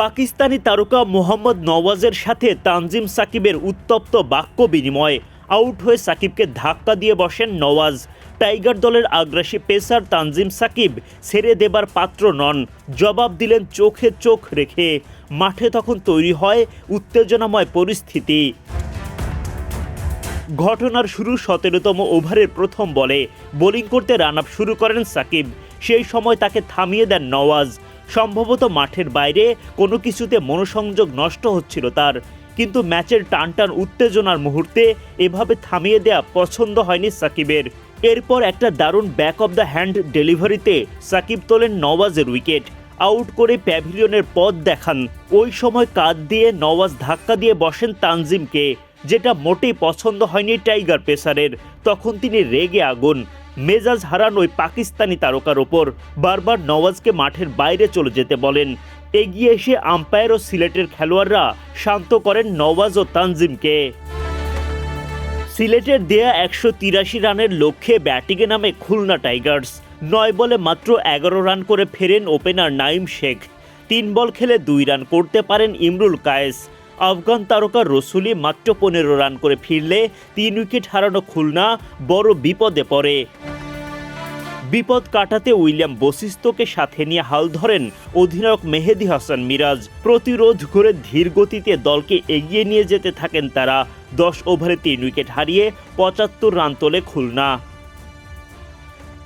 পাকিস্তানি তারকা মোহাম্মদ নওয়াজের সাথে তানজিম সাকিবের উত্তপ্ত বাক্য বিনিময় আউট হয়ে সাকিবকে ধাক্কা দিয়ে বসেন নওয়াজ। টাইগার দলের আগ্রাসী পেসার তানজিম সাকিব ছেড়ে দেবার পাত্র নন। জবাব দিলেন চোখে চোখ রেখে। মাঠে তখন তৈরি হয় উত্তেজনাময় পরিস্থিতি। ঘটনার শুরু সতেরোতম ওভারের প্রথম বলে। বোলিং করতে রান আপ শুরু করেন সাকিব। সেই সময় তাকে থামিয়ে দেন নওয়াজ। সম্ভবত মাঠের বাইরে কোনো কিছুতে মনোসংযোগ নষ্ট হচ্ছিল তার। কিন্তু ম্যাচের টান টান উত্তেজনার মুহূর্তে এভাবে থামিয়ে দেয়া পছন্দ হয়নি সাকিবের। এরপর একটা দারুণ ব্যাক অব দ্য হ্যান্ড ডেলিভারিতে সাকিব তোলেন নওয়াজের উইকেট। আউট করে প্যাভিলিয়নের পথ দেখান। ওই সময় কাঁধ দিয়ে নওয়াজ ধাক্কা দিয়ে বসেন তানজিমকে, যেটা মোটেই পছন্দ হয়নি টাইগার পেসারের। তখন তিনি রেগে আগুন। মেজাজ হারান ওই পাকিস্তানি তারকার ওপর। বারবার নওয়াজকে মাঠের বাইরে চলে যেতে বলেন। এগিয়ে এসে আম্পায়ার ও সিলেটের খেলোয়াড়রা শান্ত করেন নওয়াজ ও তানজিমকে। সিলেটের দেয়া একশো তিরাশি রানের লক্ষ্যে ব্যাটিংয়ে নামে খুলনা টাইগার্স। নয় বলে মাত্র এগারো রান করে ফেরেন ওপেনার নাইম শেখ। তিন বল খেলে দুই রান করতে পারেন ইমরুল কায়েস। আফগান তারকা রসুলি মাত্র পনেরো রান করে ফিরলে তিন উইকেট হারানো খুলনা বড় বিপদে পড়ে। বিপদ কাটাতে উইলিয়াম বশিষ্ঠকে সাথে নিয়ে হাল ধরেন অধিনায়ক মেহেদি হাসান মিরাজ। প্রতিরোধ করে ধীর গতিতে দলকে এগিয়ে নিয়ে যেতে থাকেন তারা। দশ ওভারে তিন উইকেট হারিয়ে পঁচাত্তর রান তোলে খুলনা।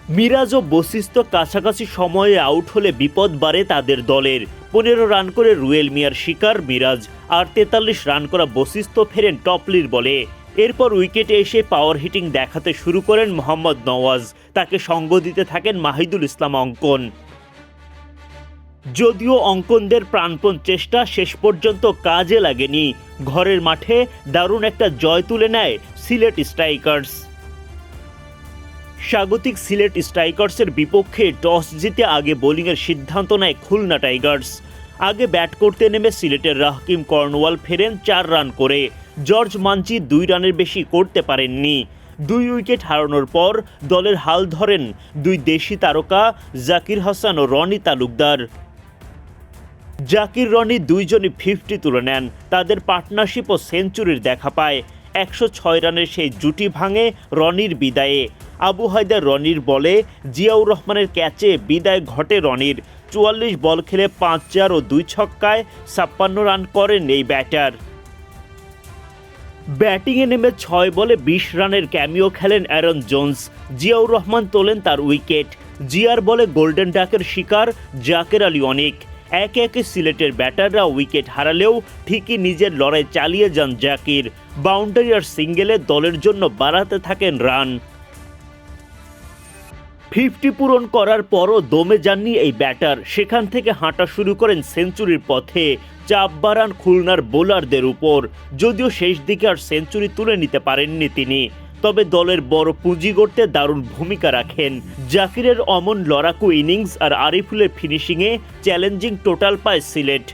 মিরাজ ও বশিষ্ঠ কাছাকাছি সময়ে আউট হলে বিপদ বাড়ে তাদের দলের। পনেরো রান করে রুয়েল মিয়ার শিকার মিরাজ, আর তেতাল্লিশ রান করা বশিষ্ঠ ফেরেন টপলির বলে। এরপর উইকেটে এসে পাওয়ার হিটিং দেখাতে শুরু করেন মোহাম্মদ নওয়াজ। তাকে সঙ্গ দিতে থাকেন মাহিদুল ইসলাম অঙ্কন। যদিও অঙ্কনদের প্রাণপণ চেষ্টা শেষ পর্যন্ত কাজে লাগেনি। ঘরের মাঠে দারুণ একটা জয় তুলে নেয় সিলেট স্ট্রাইকার্স। স্বাগতিক সিলেট স্ট্রাইকার্সের বিপক্ষে টস জিতে আগে বোলিংয়ের সিদ্ধান্ত নেয় খুলনা টাইগার্স। আগে ব্যাট করতে নেমে সিলেটের রাহকিম কর্নওয়াল ফেরেন চার রান করে। জর্জ মাঞ্চি দুই রানের বেশি করতে পারেননি। দুই উইকেট হারানোর পর দলের হাল ধরেন দুই দেশি তারকা জাকির হাসান ও রনি তালুকদার। জাকির, রনি দুইজনই ফিফটি তুলে নেন। তাদের পার্টনারশিপ ও সেঞ্চুরির দেখা পায়। একশো ছয় রানের সেই জুটি ভাঙে রনির বিদায়ে। আবু হায়দার রনির বলে, জিয়াউর রহমানের ক্যাচে বিদায় ঘটে রনির। চুয়াল্লিশ বল খেলে পাঁচ চার ও দুই ছক্কায় ছাপ্পান্ন রান করেন এই ব্যাটার। ব্যাটিংয়ে নেমে ছয় বলে বিশ রানের ক্যামিও খেলেন অ্যারন জোন্স। জিয়াউর রহমান তোলেন তার উইকেট। জিয়ার বলে গোল্ডেন ডাকের শিকার জাকের আলী অনেক। একে একে সিলেটের ব্যাটাররা উইকেট হারালেও ঠিকই নিজের লড়াই চালিয়ে যান জাকির। বাউন্ডারি আর সিঙ্গেলে দলের জন্য বাড়াতে থাকেন রান। ফিফটি পূরণ করার পরও দমে যাননি এই ব্যাটার। সেখান থেকে হাঁটা শুরু করেন সেঞ্চুরির পথে। চাপ বাড়ান খুলনার বোলারদের উপর। যদিও শেষ দিকে আর সেঞ্চুরি তুলে নিতে পারেননি তিনি। তবে দলের বড় পুঁজি গড়তে দারুণ ভূমিকা রাখেন। জাকিরের অমন লড়াকু ইনিংস আর আরিফুলের ফিনিশিংয়ে চ্যালেঞ্জিং টোটাল পায় সিলেট।